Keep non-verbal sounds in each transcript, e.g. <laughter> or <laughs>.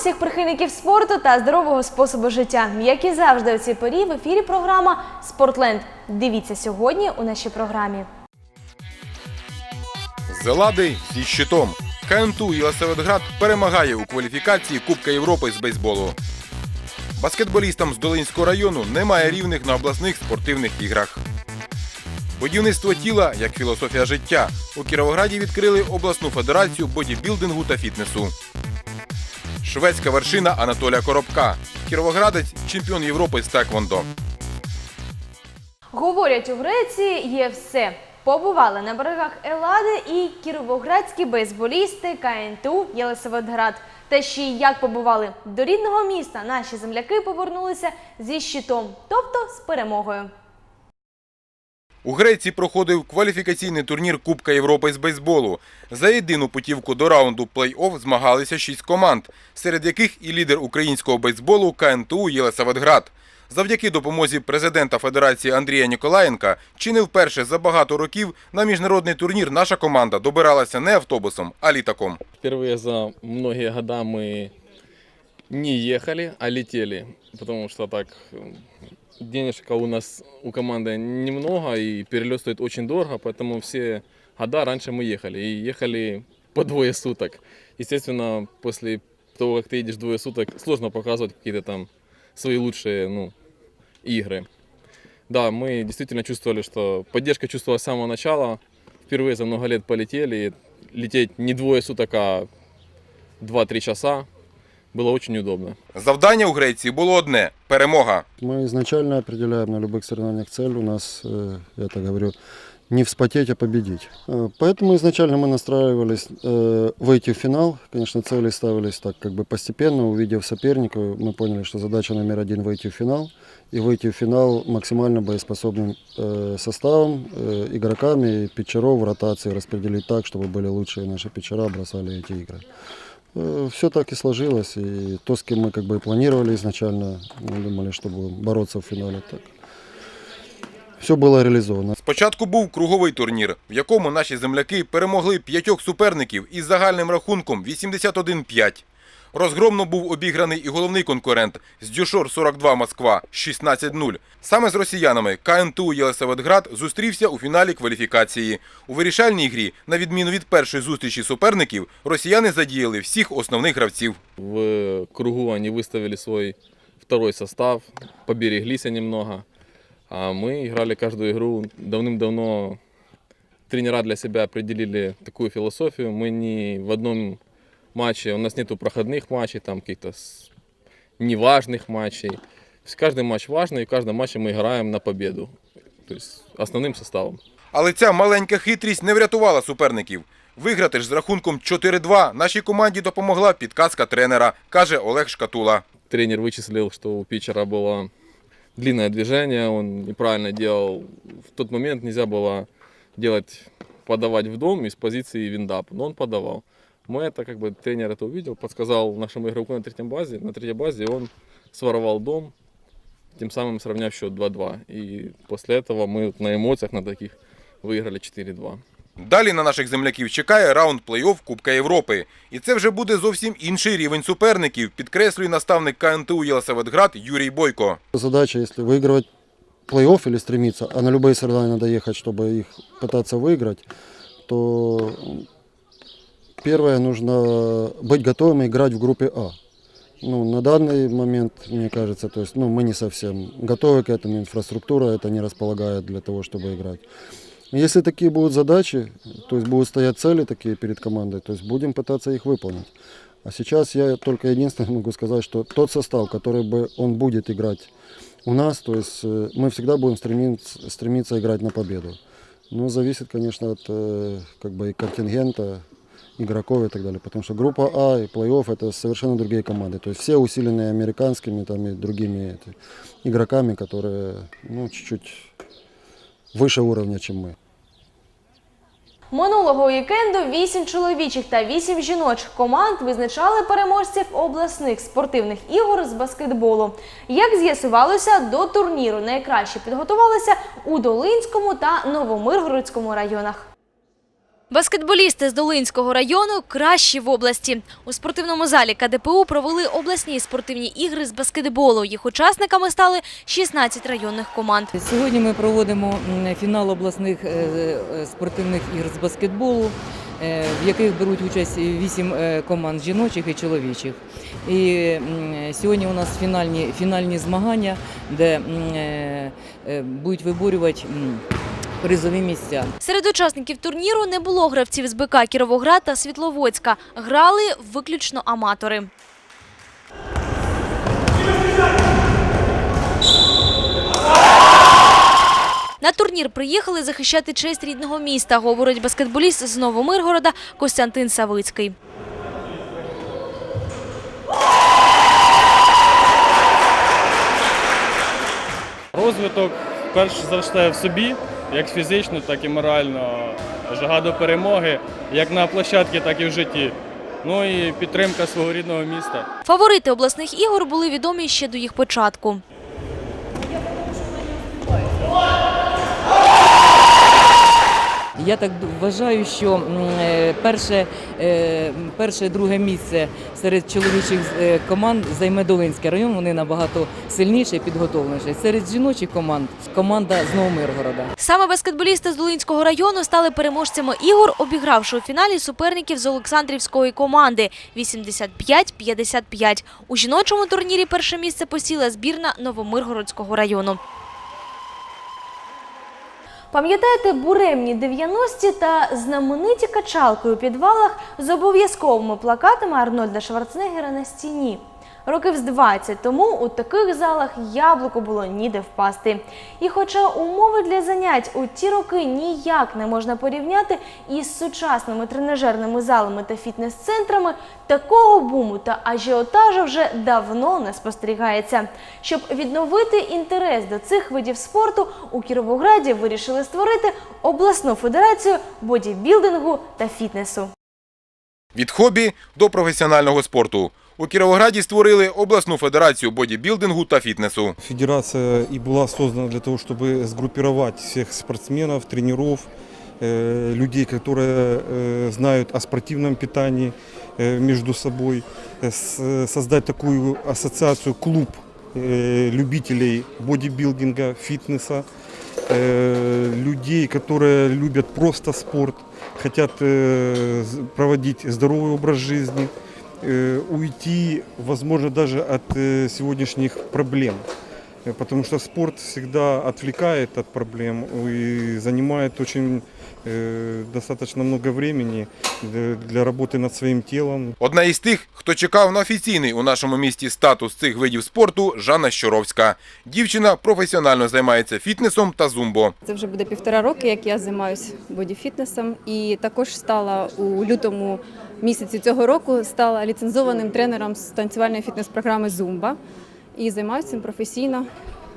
всіх прихильників спорту та здорового способу життя. Як і завжди у цій порі в ефірі програма Спортленд. Дивіться сьогодні у нашій програмі. Зелади зі щитом. КНТУ Єлисаветград перемагає у кваліфікації Кубка Європи з бейсболу. Баскетболістам з Долинського району немає рівних на обласних спортивних іграх. Будівництво тіла як філософія життя. У Кіровограді відкрили обласну федерацію бодібілдингу та фітнесу. Шведська вершина Анатолія Коробка. Кіровоградець чемпіон Європи з Теквондо. Говорять, у Греції є все. Побували на берегах Елади і кіровоградські бейсболісти КНТУ Єлисаветград. Та ще й як побували до рідного міста, наші земляки повернулися зі щитом, тобто з перемогою. У Греції проходив кваліфікаційний турнір Кубка Європи з бейсболу. За єдину путівку до раунду плей-офф змагалися шість команд, серед яких і лідер українського бейсболу КНТУ Єлисаветград. Завдяки допомозі президента Федерації Андрія Ніколаєнка, чи не вперше за багато років на міжнародний турнір наша команда добиралася не автобусом, а літаком. Впервые за многие года мы не ехали, а летели, потому что так э, денежка у нас у команды немного и перелет стоит очень дорого, поэтому все года раньше мы ехали и ехали по двое суток. Естественно, после того, как ты едешь двое суток, сложно показывать какие-то там свои лучшие ну, игры. Да, мы действительно чувствовали, что поддержка чувствовалась с самого начала. Впервые за много лет полетели. Лететь не двое суток, а 2-3 часа было очень удобно. Завдання у Греції було одне перемога. Мы изначально определяем на любых соревнованиях цель у нас, э, я так говорю, не вспотеть, а победить. Э, Поэтому изначально мы настраивались э, выйти в финал. Конечно, цели ставились так как бы постепенно. Увидев соперника, мы поняли, что задача номер один выйти в финал. И выйти в финал максимально боеспособным э, составом, э, игроками, питчеров в ротации распределить так, чтобы были лучшие наши питчера, бросали эти игры. Все так и сложилось. И то, с кем мы как бы и планировали изначально, мы думали, что будем бороться в финале, так. Все было реализовано. Спочатку був круговий турнір, в якому наші земляки перемогли п'ятьох суперників із загальним рахунком 81-5. Розгромно був обіграний і головний конкурент з Дюшор 42 Москва 16-0. Саме з росіянами КНТУ Єлисаветград зустрівся у фіналі кваліфікації. У вирішальній грі, на відміну від першої зустрічі суперників, росіяни задіяли всіх основних гравців. В кругу они выставили свой второй состав, побереглись они немного. А мы играли каждую игру. Давным-давно тренера для себя определили такую философию. Мы не в одном матче, у нас нету проходных матчей, там каких-то с- неважных матчей. То есть каждый матч важный, и в каждом матче мы играем на победу. То есть основным составом. Але ця маленька хитрість не врятувала суперників. Виграти ж з рахунком 4-2 нашій команді допомогла підказка тренера, каже Олег Шкатула. тренер вычислил, что у питчера было длинное движение, он неправильно делал. В тот момент нельзя было делать, подавать в дом из позиции виндап, но он подавал. Мы это, как бы, тренер это увидел, подсказал нашему игроку на третьем базе, на третьей базе, и он своровал дом, тем самым сравняв счет 2-2. И после этого мы на эмоциях на таких выиграли 4-2. Далі на наших земляків чекає раунд плей-офф Кубка Європи. І це вже буде зовсім інший рівень суперників, підкреслює наставник КНТУ Єлисаветград Юрій Бойко. Задача, если выигрывать плей-офф или стремиться, а на любые соревнования надо ехать, чтобы их пытаться выиграть, то первое нужно быть готовым играть в группе А. Ну, на данный момент, мне кажется, то есть, ну, мы не совсем готовы к этому, инфраструктура это не располагает для того, чтобы играть. Если такие будут задачи, то есть будут стоять цели такие перед командой, то есть будем пытаться их выполнить. А сейчас я только единственное <laughs> могу сказать, что тот состав, который бы он будет играть у нас, то есть э, мы всегда будем стремиться, стремиться играть на победу. Но зависит, конечно, от э, как бы и контингента, игроков и так далее. Потому что группа А и плей-офф это совершенно другие команды. То есть все усиленные американскими там, и другими эти, игроками, которые ну, чуть-чуть выше уровня, чем мы. Минулого вікенду вісім чоловічих та вісім жіночих команд визначали переможців обласних спортивних ігор з баскетболу. Як з'ясувалося, до турніру найкраще підготувалися у Долинському та Новомиргородському районах. Баскетболісти з Долинського району кращі в області. У спортивному залі КДПУ провели обласні спортивні ігри з баскетболу. Їх учасниками стали 16 районних команд. Сьогодні ми проводимо фінал обласних е, е, спортивних ігр з баскетболу, е, в яких беруть участь вісім е, команд жіночих і чоловічих. І сьогодні у нас фінальні, фінальні змагання, де будуть виборювати призові місця. Серед учасників турніру не було гравців з БК Кіровоград та Світловодська. Грали виключно аматори. На турнір приїхали захищати честь рідного міста, говорить баскетболіст з Новомиргорода Костянтин Савицький. Розвиток перш за все в собі, як фізично, так і морально. Жага до перемоги, як на площадці, так і в житті. Ну і підтримка свого рідного міста. Фаворити обласних ігор були відомі ще до їх початку. Я так вважаю, що е, перше, е, перше друге місце серед чоловічих е, команд займе Долинський район. Вони набагато сильніше і підготовленіше. Серед жіночих команд команда з Новомиргорода. Саме баскетболісти з Долинського району стали переможцями ігор, обігравши у фіналі суперників з Олександрівської команди 85-55. У жіночому турнірі перше місце посіла збірна Новомиргородського району. Пам'ятаєте буремні 90-ті та знамениті качалки у підвалах з обов'язковими плакатами Арнольда Шварценеггера на стіні? Років з 20 тому у таких залах яблуку було ніде впасти. І хоча умови для занять у ті роки ніяк не можна порівняти із сучасними тренажерними залами та фітнес-центрами, такого буму та ажіотажу вже давно не спостерігається. Щоб відновити інтерес до цих видів спорту, у Кіровограді вирішили створити обласну федерацію бодібілдингу та фітнесу. Від хобі до професіонального спорту. У Кіровограді створили обласну федерацію бодібілдингу та фітнесу. Федерация и была создана для того, чтобы сгруппировать всех спортсменов, тренеров, э, людей, которые э, знают о спортивном питании э, между собой, э, с- создать такую ассоциацию, клуб э, любителей бодибилдинга, фитнеса, э, людей, которые любят просто спорт, хотят э, з- проводить здоровый образ жизни, э, уйти, возможно, даже от э, сегодняшних проблем. Э, Потому что спорт всегда отвлекает от проблем и занимает очень э, достаточно много времени для, для работы над своим телом, Одна із тих, хто чекав на офіційний у нашому місті статус цих видів спорту, Жанна Щоровська. Дівчина професіонально займається фітнесом та зумбо. Це вже буде півтора роки, як я займаюся бодіфітнесом, і також стала у лютому місяці цього року стала ліцензованим тренером з танцювальної фітнес-програми Зумба і займаюся цим професійно.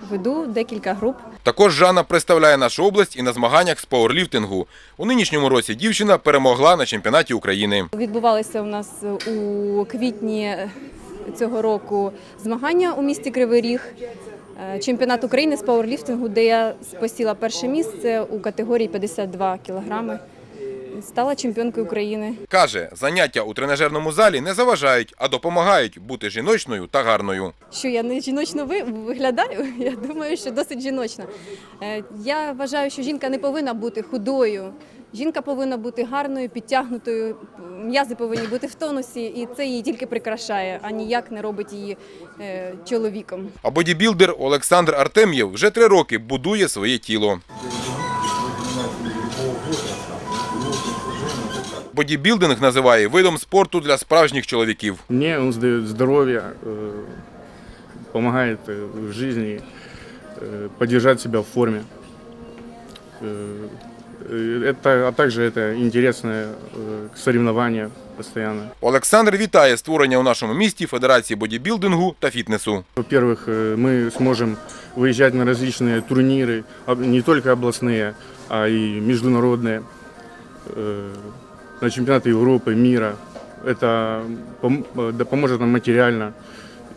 Веду декілька груп. Також Жанна представляє нашу область і на змаганнях з пауерліфтингу. У нинішньому році дівчина перемогла на чемпіонаті України. Відбувалися у нас у квітні цього року змагання у місті Кривий Ріг. Е, Чемпіонат України з пауерліфтингу, де я посіла перше місце у категорії 52 кілограми. Стала чемпіонкою України. Каже, заняття у тренажерному залі не заважають, а допомагають бути жіночною та гарною. Що я не жіночно виглядаю? <laughs> Я думаю, що досить жіночно. Е, Я вважаю, що жінка не повинна бути худою. Жінка повинна бути гарною, підтягнутою, м'язи повинні бути в тонусі, і це її тільки прикрашає, а ніяк не робить її е, чоловіком. А бодібілдер Олександр Артем'єв вже три роки будує своє тіло. Бодібілдинг називає видом спорту для справжніх чоловіків. Мне он дает здоровье, э, помогает э, в жизни э, поддержать себя в форме. Э, э, Это, а также это интересное э, соревнование постоянно. Олександр вітає створення у нашому місті Федерації бодібілдингу та фітнесу. Во-первых, э, мы сможем выезжать на различные турниры, об- не только областные, а и международные, э, на чемпионаты Европы, мира. Это пом- э, да поможет нам материально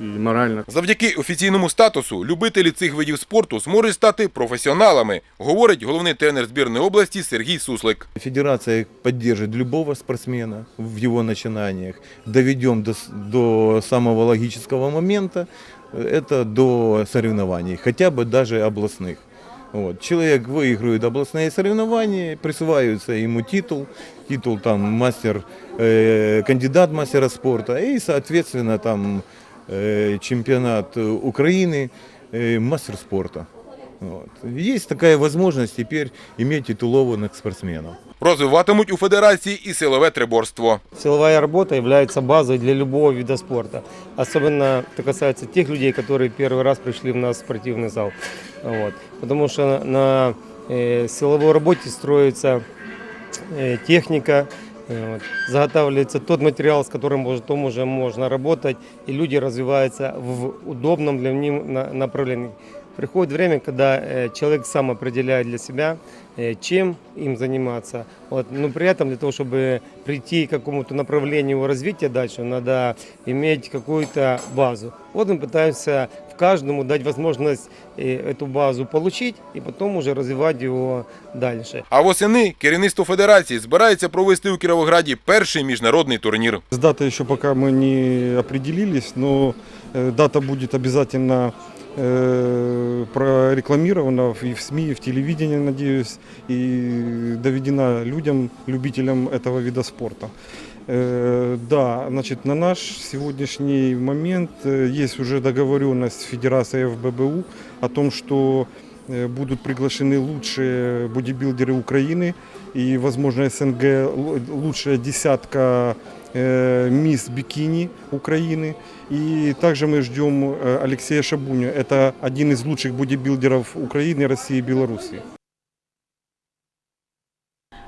и морально. Завдяки офіційному статусу любителі цих видів спорту зможуть стати професіоналами, говорить головний тренер збірної області Сергій Суслик. Федерация поддержит любого спортсмена в его начинаниях. Доведем до, с- до самого логического момента, э, это до соревнований, хотя бы даже областных. Вот. Человек выигрывает областные соревнования, присваивается ему титул, титул там мастер, э, кандидат мастера спорта и, соответственно, там э, чемпионат э, Украины, э, мастер спорта. Вот. Есть такая возможность теперь иметь титулованных спортсменов. Розвиватимуть у федерації і силове триборство. Силовая работа является базой для любого вида спорта. Особенно это касается тех людей, которые первый раз пришли в наш спортивный зал. Вот. Потому что на э, силовой работе строится э, техника, э, вот. заготавливается тот материал, с которым может- потом уже можно работать, и люди развиваются в удобном для них на- направлении. Приходит время, когда э, человек сам определяет для себя, э, чем им заниматься. Вот. Но при этом для того, чтобы прийти к какому-то направлению его развития дальше, надо иметь какую-то базу. Вот мы пытаемся в каждому дать возможность э, эту базу получить и потом уже развивать его дальше. А восени керівництво федерації збирається провести у Кіровограді перший міжнародний турнір. С датой еще пока мы не определились, но э, дата будет обязательно э, прорекламирована в- и в СМИ, и в телевидении, надеюсь, и доведена людям, любителям этого вида спорта. Э, Да, значит, на наш сегодняшний момент э, есть уже договоренность с Федерацией ФББУ о том, что э, будут приглашены лучшие бодибилдеры Украины и, возможно, СНГ л- лучшая десятка э, мисс бикини Украины. И также мы ждем э, Алексея Шабуню. Это один из лучших бодибилдеров Украины, России и Беларуси.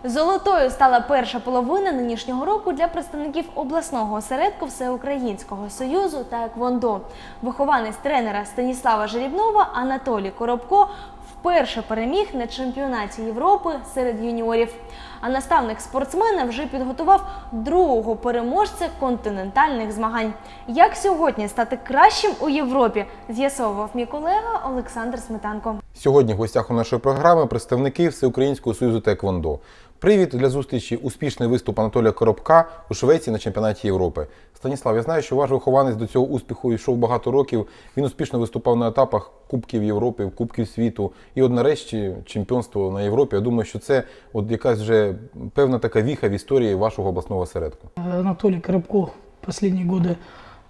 Золотою стала перша половина нинішнього року для представників обласного осередку Всеукраїнського союзу та еквондо. Вихованець тренера Станіслава Жерібнова Анатолій Коробко вперше переміг на чемпіонаті Європи серед юніорів. А наставник спортсмена вже підготував другого переможця континентальних змагань. Як сьогодні стати кращим у Європі, з'ясовував мій колега Олександр Сметанко. Сьогодні в гостях у нашої програми представники Всеукраїнського союзу Теквондо. Привід для зустрічі успішний виступ Анатолія Коробка у Швеції на чемпіонаті Європи. Станіслав, я знаю, що ваш вихованець до цього успіху йшов багато років. Він успішно виступав на етапах Кубків Європи, Кубків світу. І от нарешті чемпіонство на Європі. Я думаю, що це от якась вже певна така віха в історії вашого обласного осередку. Анатолий Коробко в последние годы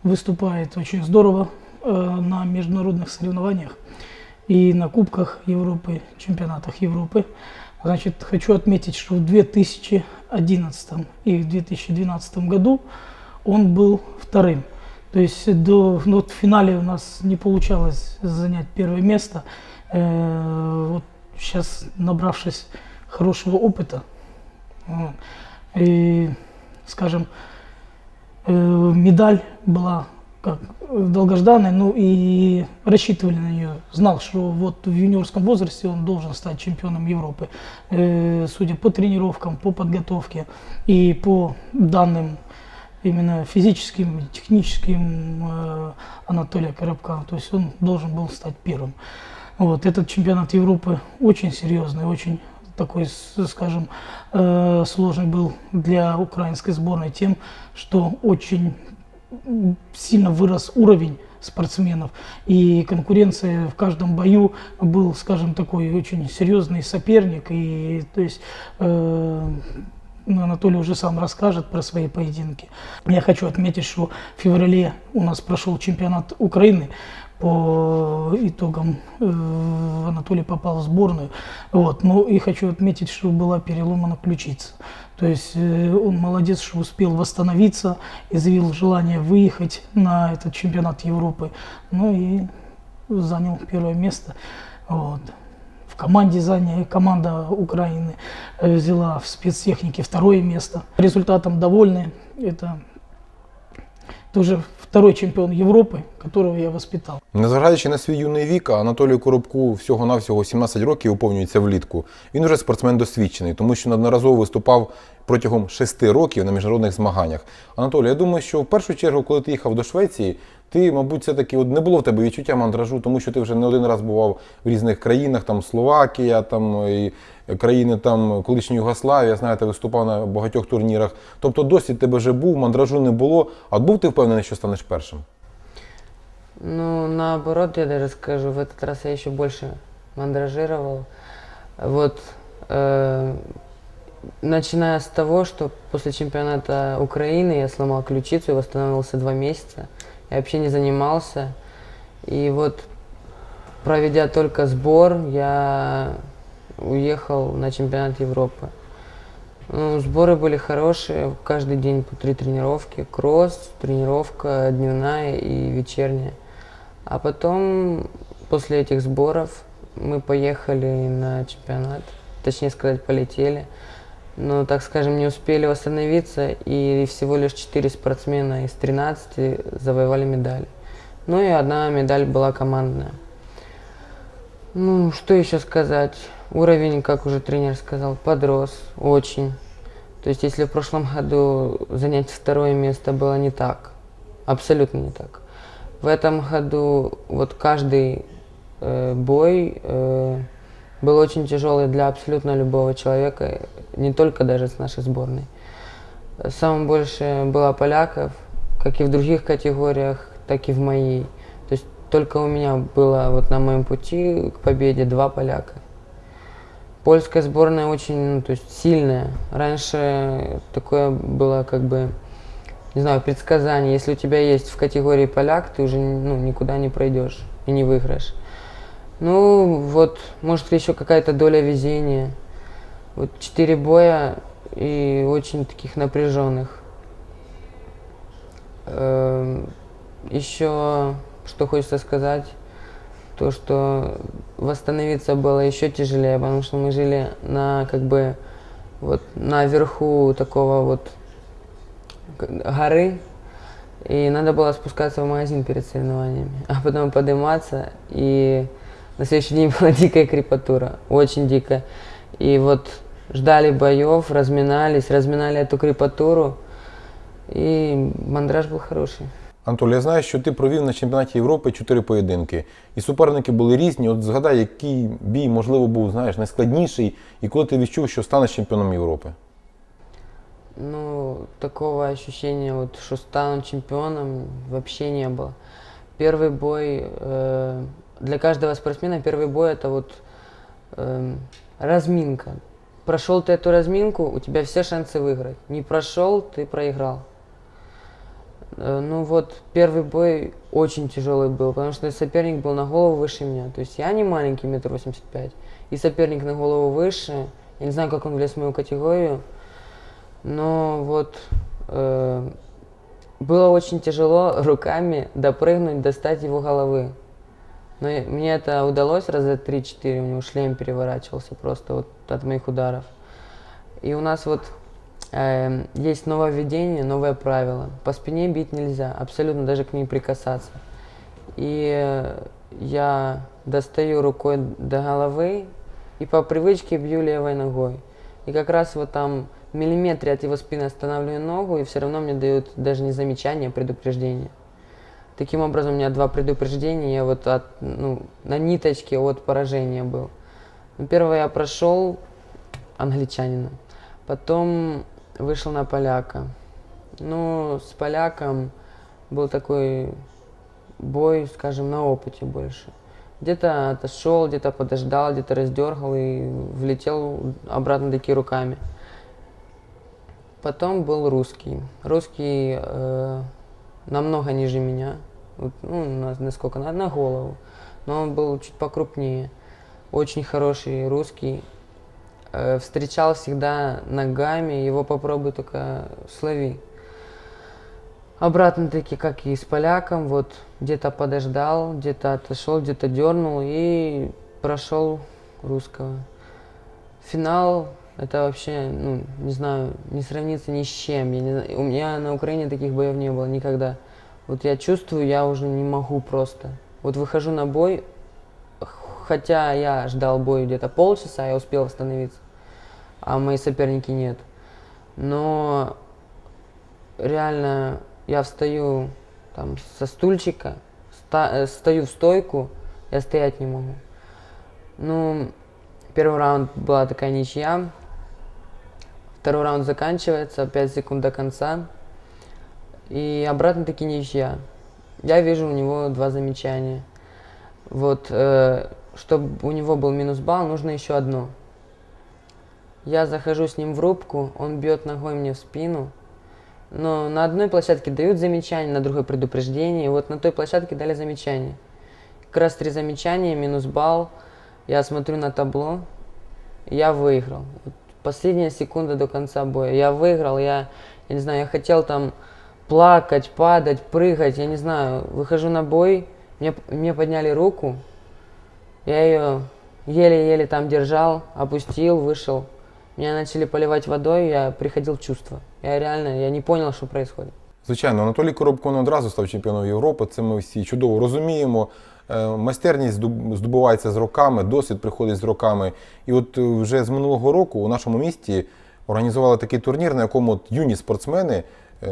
выступает очень здорово э, на международных соревнованиях и на Кубках Европы, чемпионатах Европы. Значит, хочу отметить, что в 2011 и в 2012 году он был вторым. То есть до, ну, вот в финале у нас не получалось занять первое место. Э, вот сейчас, набравшись хорошего опыта, и, скажем, э, медаль была как долгожданной, ну и рассчитывали на нее. Знал, что вот в юниорском возрасте он должен стать чемпионом Европы, Э, судя по тренировкам, по подготовке и по данным именно физическим, техническим э, Анатолия Коробка. То есть он должен был стать первым. Вот, этот чемпионат Европы очень серьезный, очень такой, скажем, э, сложный был для украинской сборной тем, что очень сильно вырос уровень спортсменов. И конкуренция в каждом бою был, скажем, такой очень серьезный соперник. И то есть э, Анатолий уже сам расскажет про свои поединки. Я хочу отметить, что в феврале у нас прошел чемпионат Украины. По итогам э, Анатолий попал в сборную. Вот. Ну и хочу отметить, что была переломана ключица. То есть э, он молодец, что успел восстановиться, изъявил желание выехать на этот чемпионат Европы. Ну и занял первое место. Вот. В команде заняли, команда Украины э, взяла в спецтехнике второе место. Результатом довольны. Это тоже второй чемпион Европы, которого я воспитал. Незважаючи на свій юний вік, Анатолію Коробку всього-навсього 17 років уповнюється влітку. Він уже спортсмен досвідчений, тому що неодноразово виступав протягом шести років на міжнародних змаганнях. Анатолій, я думаю, що в першу чергу, коли ти їхав до Швеції, ти, мабуть, все-таки от не було в тебе відчуття мандражу, тому що ти вже не один раз бував в різних країнах, там Словакія, там і країни там колишньої Югославії, я знаю, ти виступав на багатьох турнірах. Тобто досвід тебе вже був, мандражу не було. А був ти впевнений, що станеш першим? Ну, наоборот, я даже скажу, в этот раз я еще больше мандражировал. Вот, э, начиная с того, что после чемпионата Украины я сломал ключицу и восстанавливался два месяца. Я вообще не занимался. И вот, проведя только сбор, я уехал на чемпионат Европы. Ну, сборы были хорошие, каждый день по три тренировки, кросс, тренировка дневная и вечерняя. А потом, после этих сборов, мы поехали на чемпионат, точнее сказать, полетели. Но, так скажем, не успели восстановиться, и всего лишь 4 спортсмена из 13 завоевали медали. Ну и одна медаль была командная. Ну, что еще сказать? Уровень, как уже тренер сказал, подрос очень. То есть, если в прошлом году занять второе место было не так, абсолютно не так. В этом году вот каждый э, бой э, был очень тяжелый для абсолютно любого человека, не только даже с нашей сборной. Самое больше было поляков, как и в других категориях, так и в моей. То есть только у меня было вот на моем пути к победе два поляка. Польская сборная очень, ну, то есть сильная. Раньше такое было как бы, не знаю, предсказание. Если у тебя есть в категории поляк, ты уже ну, никуда не пройдешь и не выиграешь. Ну, вот, может, еще какая-то доля везения. Вот четыре боя и очень таких напряженных. Эм, еще, что хочется сказать, то, что восстановиться было еще тяжелее, потому что мы жили на, как бы, вот, на верху такого вот горы, и надо было спускаться в магазин перед соревнованиями, а потом подниматься, и на следующий день <laughs> была дикая крепатура, очень дикая. И вот ждали боев, разминались, разминали эту крепатуру, и мандраж был хороший. Анатолій, я знаю, що ти провів на чемпіонаті Європи чотири поєдинки. І суперники були різні. От згадай, який бій, можливо, був знаєш, найскладніший, і коли ти відчув, що станеш чемпіоном Європи. Ну, такого ощущения, вот, что стану чемпионом, вообще не было. Первый бой, э, для каждого спортсмена первый бой это вот эм, разминка. Прошел ты эту разминку, у тебя все шансы выиграть. Не прошел, ты проиграл. Э, ну вот, первый бой очень тяжелый был, потому что соперник был на голову выше меня. То есть я не маленький, метр восемьдесят пять, и соперник на голову выше. Я не знаю, как он влез в мою категорию. Но вот э, было очень тяжело руками допрыгнуть, достать его головы. Но и- мне это удалось раза 3-4, у него шлем переворачивался просто вот от моих ударов. И у нас вот э, есть нововведение, новое правило. По спине бить нельзя, абсолютно даже к ней прикасаться. И э, я достаю рукой до головы и по привычке бью левой ногой. И как раз вот там миллиметре от его спины останавливаю ногу, и все равно мне дают даже не замечание, а предупреждение. Таким образом, у меня два предупреждения, я вот от, ну, на ниточке от поражения был. Ну, Первое я прошел англичанина, потом вышел на поляка. Ну, с поляком был такой бой, скажем, на опыте больше. Где-то отошел, где-то подождал, где-то раздергал и влетел обратно таки руками. Потом был русский. Русский э, намного ниже меня. Ну, на, насколько? На, на голову. Но он был чуть покрупнее. Очень хороший русский. Э, встречал всегда ногами. Его попробуй только слови. Обратно таки, как и с поляком, вот где-то подождал, где-то отошел, где-то дернул и прошел русского. Финал это вообще, ну, не знаю, не сравнится ни с чем. Я не у меня на Украине таких боев не было никогда. Вот я чувствую, я уже не могу просто. Вот выхожу на бой, хотя я ждал бой где-то полчаса, я успел восстановиться, а мои соперники нет. но реально я встаю там со стульчика, э, стою в стойку, я стоять не могу. Ну, первый раунд была такая ничья, второй раунд заканчивается, 5 секунд до конца, и обратно таки ничья. Я вижу у него два замечания. Вот, чтобы у него был минус балл, нужно еще одно. Я захожу с ним в рубку, он бьет ногой мне в спину. Но на одной площадке дают замечание, на другой предупреждение. Вот на той площадке дали замечание. Как раз три замечания, минус балл. Я смотрю на табло, я выиграл. Последняя секунда до конца боя. Я выиграл, я, я не знаю, я хотел там плакать, падать, прыгать, я не знаю. Выхожу на бой, мне, мне подняли руку, я ее еле-еле там держал, опустил, вышел. Меня начали поливать водой, я приходил в чувство. Я реально, я не понял, що происходит. Звичайно, Анатолій Коробко не одразу став чемпіоном Європи. Це ми всі чудово розуміємо. Е, Майстерність здоб- здобувається з роками, досвід приходить з роками. І от е, вже з минулого року у нашому місті організували такий турнір, на якому от юні спортсмени е,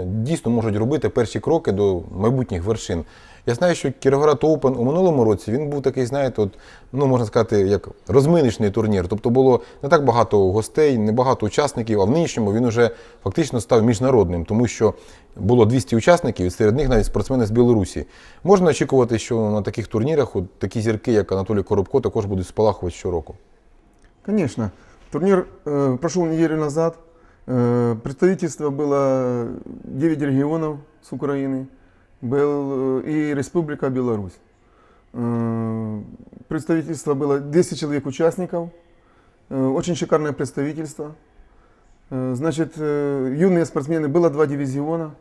дійсно можуть робити перші кроки до майбутніх вершин. Я знаю, що Кіровоград Open у минулому році він був такий, знаєте, от, ну можна сказати, як розминочний турнір. Тобто було не так багато гостей, не багато учасників, а в нинішньому він уже фактично став міжнародним, тому що було 200 учасників, і серед них навіть спортсмени з Білорусі. Можна очікувати, що на таких турнірах от такі зірки, як Анатолій Коробко, також будуть спалахувати щороку. Конечно. Турнир э, прошел неделю назад. Представительство было 9 регионов с Украины. Был э, и Республика Беларусь. Э, представительство было 200 человек участников. Э, очень шикарное представительство. Значит, юные спортсмены, было два дивизиона.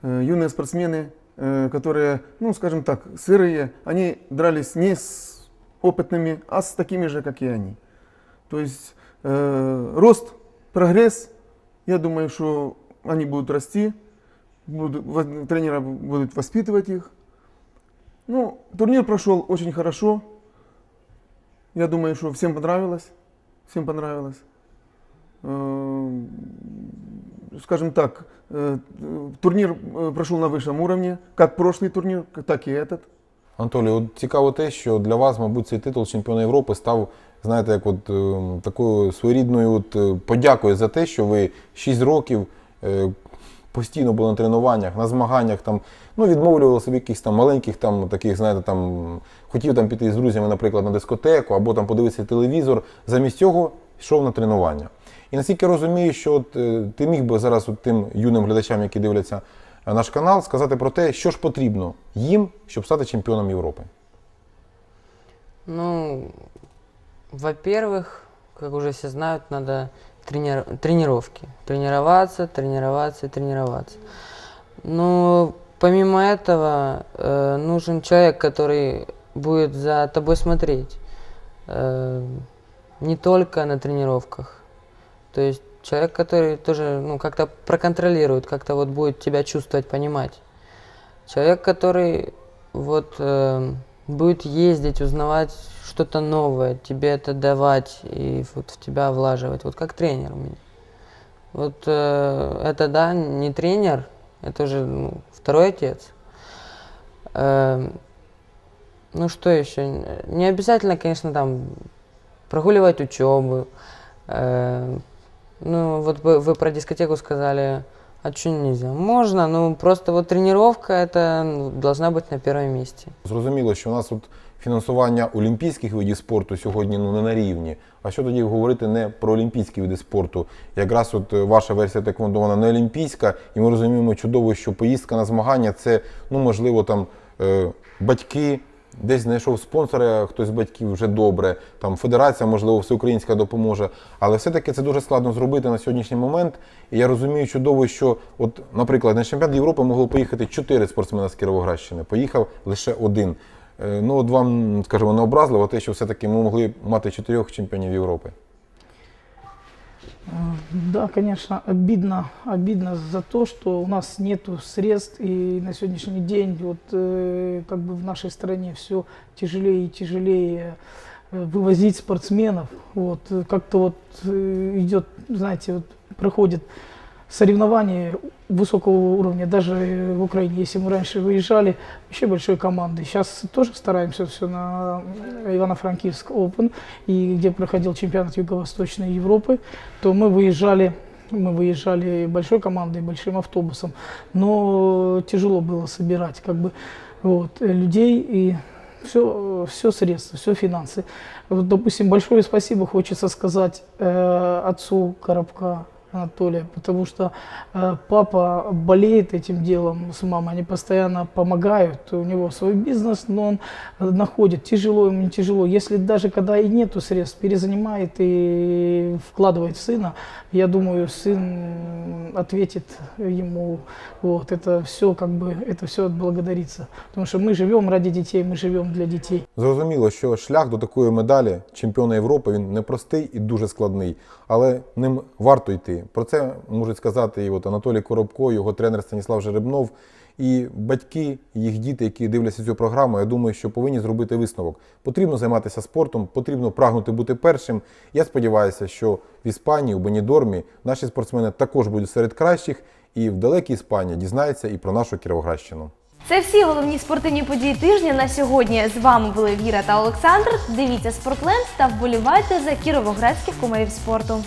Юные спортсмены, которые, ну, скажем так, сырые, они дрались не с опытными, а с такими же, как и они. То есть э, рост, прогресс, я думаю, что они будут расти, будут, во- тренеры будут воспитывать их. Ну, турнир прошел очень хорошо. Я думаю, что всем понравилось. Всем понравилось. Э, Скажем так, э, турнир э, прошел на высшем уровне, как прошлый турнир, так и этот. Анатолій, от цікаво те, що для вас, мабуть, цей титул чемпіона Європи став, знаєте, як от е, такою своєрідною от, е, подякою за те, що ви 6 років е, постійно були на тренуваннях, на змаганнях, там, ну, відмовлювали собі якихось там маленьких, там, таких, знаєте, там, хотів там піти з друзями, наприклад, на дискотеку або там подивитися телевізор. Замість цього йшов на тренування. І наскільки розумію, що от, е, ти міг би зараз от тим юним глядачам, які дивляться е, наш канал, сказати про те, що ж потрібно їм, щоб стати чемпіоном Європи. Ну, во-первых, как уже все знают, надо тренир- тренировки. Тренироваться, тренироваться и тренироваться. Но помимо этого э, нужен человек, который будет за тобой смотреть. Э, не только на тренировках. То есть человек, который тоже ну, как-то проконтролирует, как-то вот будет тебя чувствовать, понимать. Человек, который вот э, будет ездить, узнавать что-то новое, тебе это давать и вот в тебя влаживать, вот как тренер у меня. Вот э, это да, не тренер, это уже ну, второй отец. Э, ну что еще? Не обязательно, конечно, там прогуливать учебу. Э, ну вот вы, вы про дискотеку сказали, а что нельзя? Можно, ну просто вот тренировка это должна быть на первом месте. Зрозуміло, що у нас от фінансування олімпійських видів спорту сьогодні ну, не на рівні. А що тоді говорити не про олімпійські види спорту? Якраз от е, ваша версія теквондо, вона не олімпійська, і ми розуміємо чудово, що поїздка на змагання це, ну можливо, там е, батьки. Десь знайшов спонсора, хтось з батьків вже добре, там федерація, можливо, всеукраїнська допоможе. Але все-таки це дуже складно зробити на сьогоднішній момент. І я розумію чудово, що, от, наприклад, на чемпіонат Європи могло поїхати чотири спортсмена з Кіровоградщини. Поїхав лише один. Е, Ну, от вам, скажімо, не образливо те, що все-таки ми могли мати чотирьох чемпіонів Європи. Да, конечно, обидно, обидно за то, что у нас нету средств, и на сегодняшний день вот э, как бы в нашей стране все тяжелее и тяжелее э, вывозить спортсменов. Вот э, как-то вот идет, знаете, вот проходит соревнований высокого уровня, даже в Украине, если мы раньше выезжали вообще большой командой, сейчас тоже стараемся все на Ивано-Франкивск Open, и где проходил чемпионат Юго-Восточной Европы, то мы выезжали мы выезжали большой командой, большим автобусом, но тяжело было собирать как бы вот, людей и все, все средства, все финансы. Вот, допустим, большое спасибо хочется сказать э, отцу Коробка Анатолия, потому что э, папа болеет этим делом с мамой, они постоянно помогают, у него свой бизнес, но он э, находит, тяжело ему, не тяжело, если даже когда и нету средств, перезанимает и вкладывает в сына, я думаю, сын ответит ему, вот, это все как бы, это все отблагодарится, потому что мы живем ради детей, мы живем для детей. Зрозуміло, що шлях до такої медалі чемпіона Європи він непростий і дуже складний, але ним варто йти. Про це можуть сказати і от Анатолій Коробко, його тренер Станіслав Жеребнов. І батьки, їх діти, які дивляться цю програму, я думаю, що повинні зробити висновок. Потрібно займатися спортом, потрібно прагнути бути першим. Я сподіваюся, що в Іспанії, у Бенідормі, наші спортсмени також будуть серед кращих, і в далекій Іспанії дізнаються і про нашу Кіровоградщину. Це всі головні спортивні події тижня на сьогодні. З вами були Віра та Олександр. Дивіться спортленд та вболівайте за кіровоградських кумирів спорту.